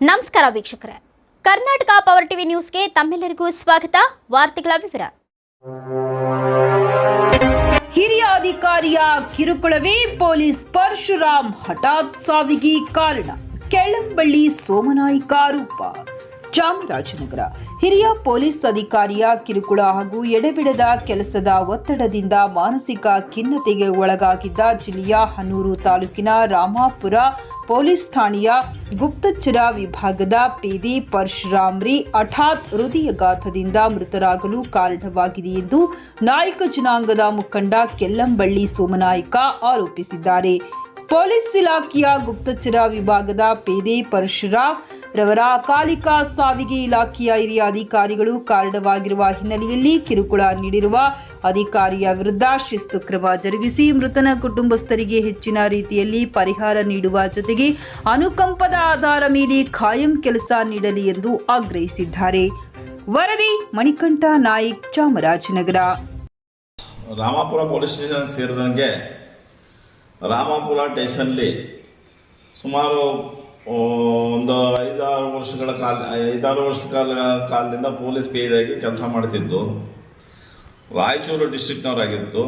ನಮಸ್ಕಾರ ವೀಕ್ಷಕರೇ Karnataka power TV ನ್ಯೂಸ್ಗೆ ತಮ್ಮೆಲ್ಲರಿಗೂ ಸ್ವಾಗತ ವಾರ್ತೆಗಳ ವಿವರ ಹಿರಿಯ ಅಧಿಕಾರಿಯ ಕಿರುಕುಳವೇ ಪೊಲೀಸ್ ಪರಶುರಾಮ್ ಹಠಾತ್ ಸಾವಿಗೆ ಕಾರಣ ಕೆಳಂಬಳ್ಳಿ ಸೋಮನಾಯ್ಕ ಆರೋಪ ಚಾಮರಾಜನಗರ. ಹಿರಿಯ ಪೊಲೀಸ್ ಅಧಿಕಾರಿಯ ಕಿರುಕುಳ ಹಾಗೂ ಎಡೆಬಿಡದ ಕೆಲಸದ ಒತ್ತಡದಿಂದ ಮಾನಸಿಕ ಖಿನ್ನತೆಗೆ ಒಳಗಾಗಿದ್ದ ಜಿಲ್ಲೆಯ ಹನೂರು ತಾಲೂಕಿನ ರಾಮಾಪುರ ಪೊಲೀಸ್ ಠಾಣೆಯ ಗುಪ್ತಚರ ವಿಭಾಗದ ಪೇದಿ ಪರಶುರಾಮ್ರಿ ಹಠಾತ್ ಹೃದಯಘಾತದಿಂದ ಮೃತರಾಗಲು ಕಾರಣವಾಗಿದೆ ಎಂದು ನಾಯಕ ಜನಾಂಗದ ಮುಖಂಡ ಕೆಲ್ಲಂಬಳ್ಳಿ ಸೋಮನಾಯ್ಕ ಆರೋಪಿಸಿದ್ದಾರೆ. ಪೊಲೀಸ್ ಇಲಾಖೆಯ ಗುಪ್ತಚರ ವಿಭಾಗದ ಪೇದೆ ಪರಶುರಾ ರವರ ಅಕಾಲಿಕ ಸಾವಿಗೆ ಇಲಾಖೆಯ ಹಿರಿಯ ಅಧಿಕಾರಿಗಳು ಕಾರಣವಾಗಿರುವ ಹಿನ್ನೆಲೆಯಲ್ಲಿ ಕಿರುಕುಳ ನೀಡಿರುವ ಅಧಿಕಾರಿಯ ವಿರುದ್ಧ ಶಿಸ್ತು ಕ್ರಮ ಜರುಗಿಸಿ ಮೃತನ ಕುಟುಂಬಸ್ಥರಿಗೆ ಹೆಚ್ಚಿನ ರೀತಿಯಲ್ಲಿ ಪರಿಹಾರ ನೀಡುವ ಜೊತೆಗೆ ಅನುಕಂಪದ ಆಧಾರ ಮೇಲೆ ಖಾಯಂ ಕೆಲಸ ನೀಡಲಿ ಎಂದು ಆಗ್ರಹಿಸಿದ್ದಾರೆ. ವರದಿ ಮಣಿಕಂಠ ನಾಯಕ್ ಚಾಮರಾಜನಗರ. ರಾಮಾಪುರ ಪೊಲೀಸ್ ಸ್ಟೇಷನ್ ಸೇರಿದಂಗೆ ರಾಮಾಪುರ ಟೇಷನ್ಲಿ ಸುಮಾರು ಒಂದು ಐದಾರು ವರ್ಷಗಳ ಕಾಲ, ಐದಾರು ವರ್ಷ ಕಾಲ ಕಾಲದಿಂದ ಪೊಲೀಸ್ ಬೇಜಾಗಿ ಕೆಲಸ ಮಾಡ್ತಿದ್ದು. ರಾಯಚೂರು ಡಿಸ್ಟಿಕ್ನವರಾಗಿತ್ತು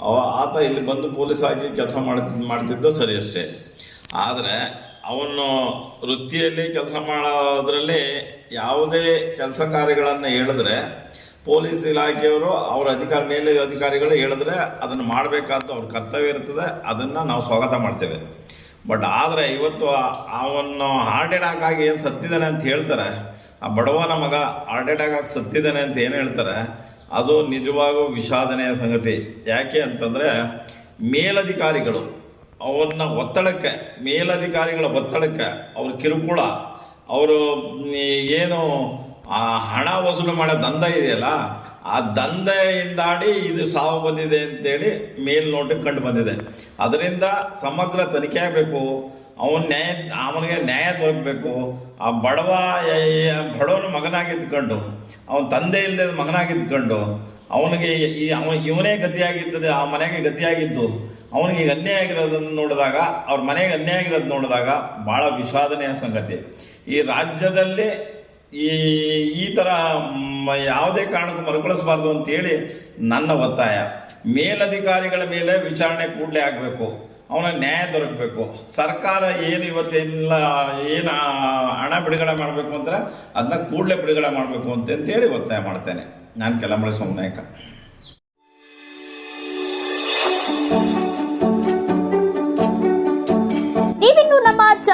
ಅವ, ಆತ ಇಲ್ಲಿ ಬಂದು ಪೊಲೀಸ್ ಆಗಿ ಕೆಲಸ ಮಾಡ್ತಿ ಮಾಡ್ತಿದ್ದು ಸರಿ ಅಷ್ಟೇ. ಆದರೆ, ಅವನು ವೃತ್ತಿಯಲ್ಲಿ ಕೆಲಸ ಮಾಡೋದ್ರಲ್ಲಿ ಯಾವುದೇ ಕೆಲಸ ಕಾರ್ಯಗಳನ್ನು ಹೇಳಿದ್ರೆ ಪೊಲೀಸ್ ಇಲಾಖೆಯವರು ಅವ್ರ ಅಧಿಕಾರ, ಮೇಲೆ ಅಧಿಕಾರಿಗಳು ಹೇಳಿದ್ರೆ ಅದನ್ನು ಮಾಡಬೇಕಂತ ಅವ್ರ ಕರ್ತವ್ಯ ಇರ್ತದೆ. ಅದನ್ನು ನಾವು ಸ್ವಾಗತ ಮಾಡ್ತೇವೆ. ಬಟ್ ಆದರೆ ಇವತ್ತು ಅವನು ಹಾರ್ಟ್ ಅಟ್ಯಾಕ್ ಆಗಿ ಏನು ಸತ್ತಿದ್ದಾನೆ ಅಂತ ಹೇಳ್ತಾರೆ. ಆ ಬಡವನ ಮಗ ಹಾರ್ಟ್ ಅಟ್ಯಾಕ್ ಆಗಿ ಸತ್ತಿದ್ದಾನೆ ಅಂತ ಏನು ಹೇಳ್ತಾರೆ? ಅದು ನಿಜವಾಗೂ ವಿಷಾದನೆಯ ಸಂಗತಿ. ಯಾಕೆ ಅಂತಂದರೆ ಮೇಲಧಿಕಾರಿಗಳು ಅವನ್ನ ಒತ್ತಡಕ್ಕೆ, ಮೇಲಧಿಕಾರಿಗಳ ಒತ್ತಡಕ್ಕೆ ಅವ್ರ ಕಿರುಕುಳ, ಅವರು ಏನು ಆ ಹಣ ವಸೂಲು ಮಾಡೋ ದಂಧ ಇದೆಯಲ್ಲ, ಆ ದಂಧೆಯಿಂದಾಡಿ ಇದು ಸಾವು ಬಂದಿದೆ ಅಂತೇಳಿ ಮೇಲ್ನೋಟಕ್ಕೆ ಕಂಡು ಬಂದಿದೆ. ಅದರಿಂದ ಸಮಗ್ರ ತನಿಖೆ ಆಗಬೇಕು, ಅವನ ನ್ಯಾಯ ಅವನಿಗೆ ನ್ಯಾಯ ದೊರಕಬೇಕು. ಆ ಬಡವ ಬಡವನ ಮಗನಾಗಿದ್ಕೊಂಡು ಅವನ ತಂದೆ ಇಲ್ಲದ ಮಗನಾಗಿದ್ಕೊಂಡು ಅವನಿಗೆ ಈ ಅವ, ಇವನೇ ಗತಿಯಾಗಿದ್ದದೆ ಆ ಮನೆಗೆ ಗತಿಯಾಗಿದ್ದು, ಅವನಿಗೆ ಅನ್ಯಾಯ ಆಗಿರೋದನ್ನು ನೋಡಿದಾಗ, ಅವ್ರ ಮನೆಗೆ ಅನ್ಯಾಯ ಆಗಿರೋದು ನೋಡಿದಾಗ ಭಾಳ ವಿಷಾದನೆಯ ಸಂಗತಿ. ಈ ರಾಜ್ಯದಲ್ಲಿ ಈ ಈ ಥರ ಯಾವುದೇ ಕಾರಣಕ್ಕೂ ಮರುಕಳಿಸಬಾರ್ದು ಅಂತೇಳಿ ನನ್ನ ಒತ್ತಾಯ. ಮೇಲಧಿಕಾರಿಗಳ ಮೇಲೆ ವಿಚಾರಣೆ ಕೂಡಲೇ ಆಗಬೇಕು. ಅವನ ನ್ಯಾಯ ದೊರಕಬೇಕು. ಸರ್ಕಾರ ಏನು ಇವತ್ತೆಲ್ಲ, ಏನು ಹಣ ಬಿಡುಗಡೆ ಮಾಡಬೇಕು ಅಂದರೆ ಅದನ್ನ ಕೂಡಲೇ ಬಿಡುಗಡೆ ಮಾಡಬೇಕು ಅಂತಂತೇಳಿ ಒತ್ತಾಯ ಮಾಡ್ತೇನೆ. ನಾನು ಕೆಲಮಳೆ ಸೋಮನಾಯಕ.